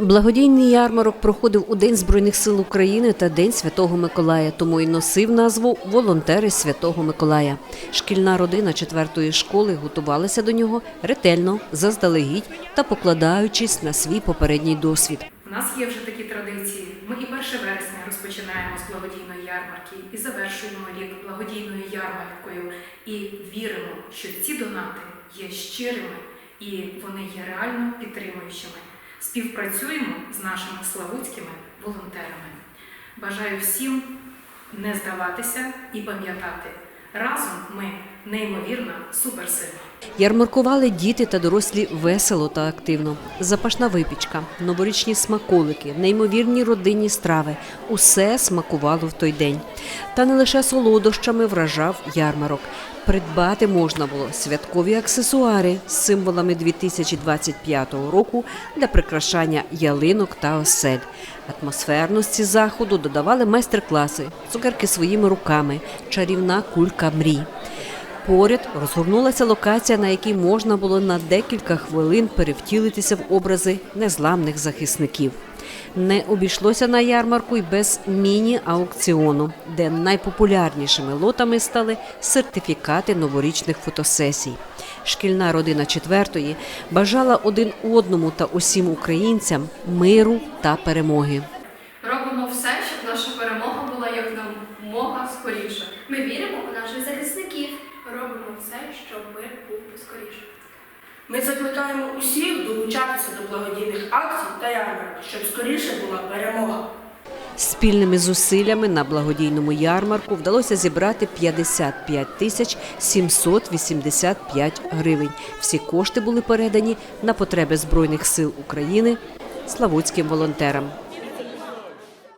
Благодійний ярмарок проходив у День Збройних сил України та День Святого Миколая, тому й носив назву Волонтери Святого Миколая. Шкільна родина четвертої школи готувалася до нього ретельно, заздалегідь та покладаючись на свій попередній досвід. У нас є вже такі традиції. Ми і 1 вересня розпочинаємо з благодійної ярмарки і завершуємо рік благодійною ярмаркою. І віримо, що ці донати є щирими і вони є реально підтримуючими. Співпрацюємо з нашими славутськими волонтерами. Бажаю всім не здаватися і пам'ятати, разом ми неймовірна суперсила. Ярмаркували діти та дорослі весело та активно. Запашна випічка, новорічні смаколики, неймовірні родинні страви усе смакувало в той день. Та не лише солодощами вражав ярмарок. Придбати можна було святкові аксесуари з символами 2025 року для прикрашання ялинок та осель. Атмосферності заходу додавали майстер-класи, цукерки своїми руками, чарівна кулька мрій. Поряд розгорнулася локація, на якій можна було на декілька хвилин перевтілитися в образи незламних захисників. Не обійшлося на ярмарку й без міні-аукціону, де найпопулярнішими лотами стали сертифікати новорічних фотосесій. Шкільна родина четвертої бажала один одному та усім українцям миру та перемоги. Робимо все, щоб наша перемога була як якомога скоріше. Ми віримо у наших захисників. Робимо все, щоб мир був скоріше. Ми закликаємо усіх долучатися до благодійних акцій та ярмарок, щоб скоріше була перемога. Спільними зусиллями на благодійному ярмарку вдалося зібрати 55 тисяч 785 гривень. Всі кошти були передані на потреби Збройних сил України славутським волонтерам.